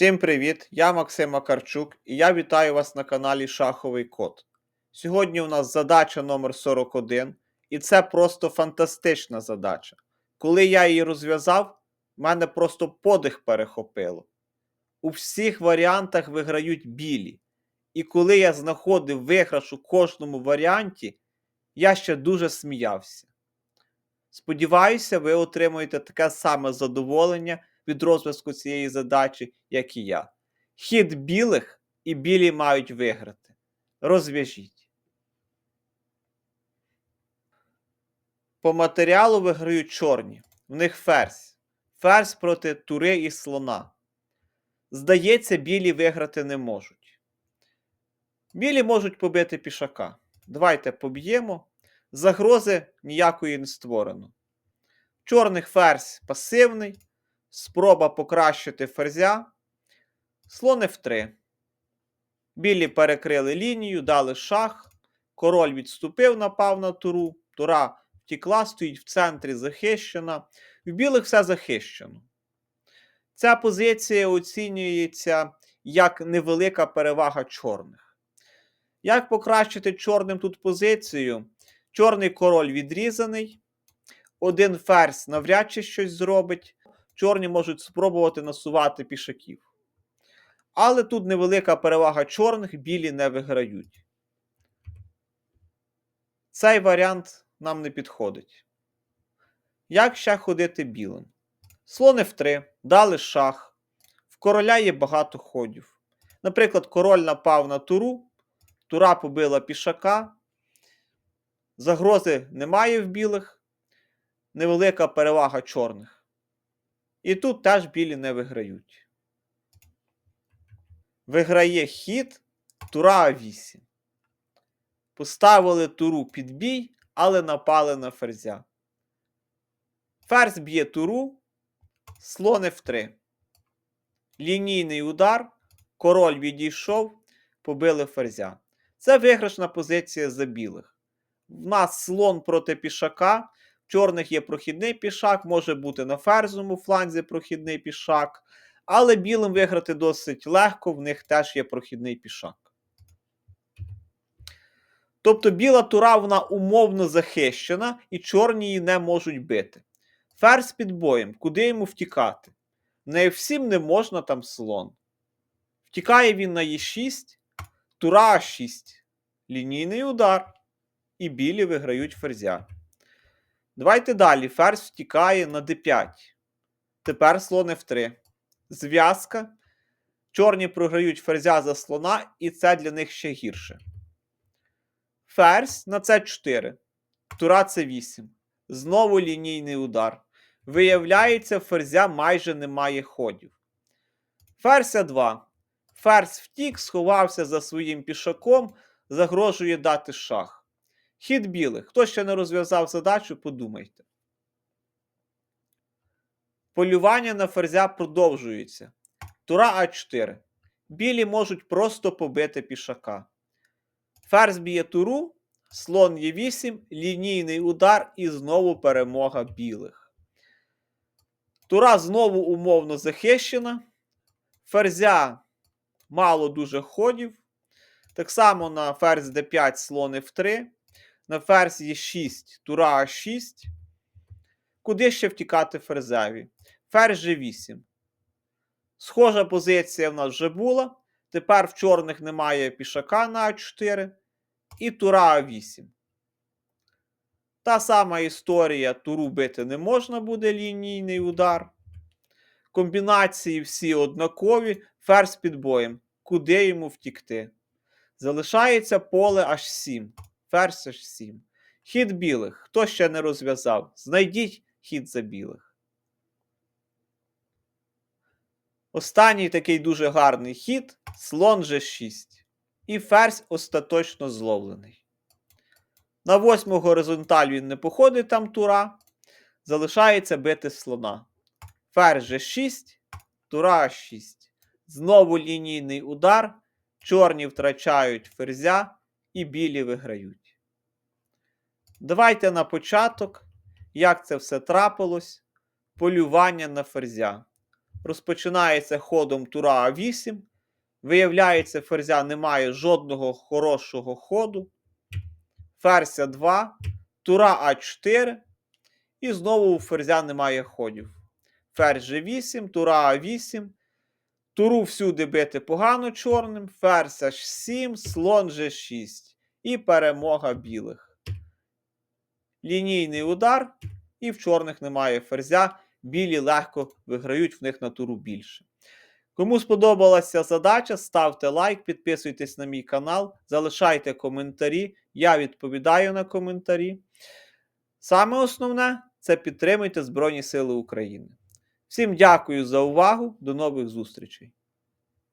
Всім привіт! Я Максим Макарчук і я вітаю вас на каналі Шаховий Код. Сьогодні у нас задача номер 41 і це просто фантастична задача. Коли я її розв'язав, мене просто подих перехопило. У всіх варіантах виграють білі. І коли я знаходив виграш у кожному варіанті, я ще дуже сміявся. Сподіваюся, ви отримуєте таке саме задоволення від розв'язку цієї задачі, як і я. Хід білих і білі мають виграти. Розв'яжіть. По матеріалу виграють чорні. В них ферзь. Ферзь проти тури і слона. Здається, білі виграти не можуть. Білі можуть побити пішака. Давайте поб'ємо. Загрози ніякої не створено. Чорних ферзь пасивний. Спроба покращити ферзя. Слон F3. Білі перекрили лінію, дали шах. Король відступив, напав на туру. Тура втікла, стоїть в центрі захищена. В білих все захищено. Ця позиція оцінюється як невелика перевага чорних. Як покращити чорним тут позицію? Чорний король відрізаний. Один ферзь навряд чи щось зробить. Чорні можуть спробувати насувати пішаків. Але тут невелика перевага чорних, білі не виграють. Цей варіант нам не підходить. Як ще ходити білим? Слон F3, дали шах. В короля є багато ходів. Наприклад, король напав на туру, тура побила пішака. Загрози немає в білих. Невелика перевага чорних. І тут теж білі не виграють. Виграє хід тура А8. Поставили туру під бій, але напали на ферзя. Ферзь б'є туру, слон F3. Лінійний удар, король відійшов, побили ферзя. Це виграшна позиція за білих. В нас слон проти пішака. Чорних є прохідний пішак, може бути на ферзовому фланзі прохідний пішак. Але білим виграти досить легко, в них теж є прохідний пішак. Тобто біла тура вона умовно захищена, і чорні її не можуть бити. Ферзь під боєм, куди йому втікати? На F7 не можна там слон. Втікає він на Е6, тура А6, лінійний удар. І білі виграють ферзя. Давайте далі. Ферзь втікає на d5. Тепер слон F3. Зв'язка. Чорні програють ферзя за слона, і це для них ще гірше. Ферзь на c4. Тура c8. Знову лінійний удар. Виявляється, ферзя майже немає ходів. Ферзь А2. Ферзь втік, сховався за своїм пішаком, загрожує дати шах. Хід білих. Хто ще не розв'язав задачу, подумайте. Полювання на ферзя продовжується. Тура А4. Білі можуть просто побити пішака. Ферзь б'є туру, слон Е8, лінійний удар і знову перемога білих. Тура знову умовно захищена. Ферзя мало дуже ходів. Так само на ферзь d5 слон F3. На ферзь є 6, тура А6. Куди ще втікати ферзеві? Ферзь G8. Схожа позиція в нас вже була. Тепер в чорних немає пішака на А4. І тура А8. Та сама історія туру бити не можна буде лінійний удар. Комбінації всі однакові. Ферзь під боєм. Куди йому втікти? Залишається поле H7. Ферзь H7. Хід білих. Хто ще не розв'язав? Знайдіть хід за білих. Останній такий дуже гарний хід слон G6. І ферзь остаточно зловлений. На восьму горизонталь він не походить там тура. Залишається бити слона. Ферзь G6, тура А6. Знову лінійний удар. Чорні втрачають ферзя і білі виграють. Давайте на початок, як це все трапилось, полювання на ферзя. розпочинається ходом тура А8. Виявляється, ферзя немає жодного хорошого ходу. Ферзь 2, тура А4. І знову у ферзя немає ходів. Ферзь G8, тура А8. Туру всюди бити погано чорним. Ферзь H7, слон G6. І перемога білих. Лінійний удар. І в чорних немає ферзя. Білі легко виграють в них на туру більше. Кому сподобалася задача, ставте лайк, підписуйтесь на мій канал, залишайте коментарі. Я відповідаю на коментарі. Саме основне це підтримуйте Збройні Сили України. Всім дякую за увагу. До нових зустрічей!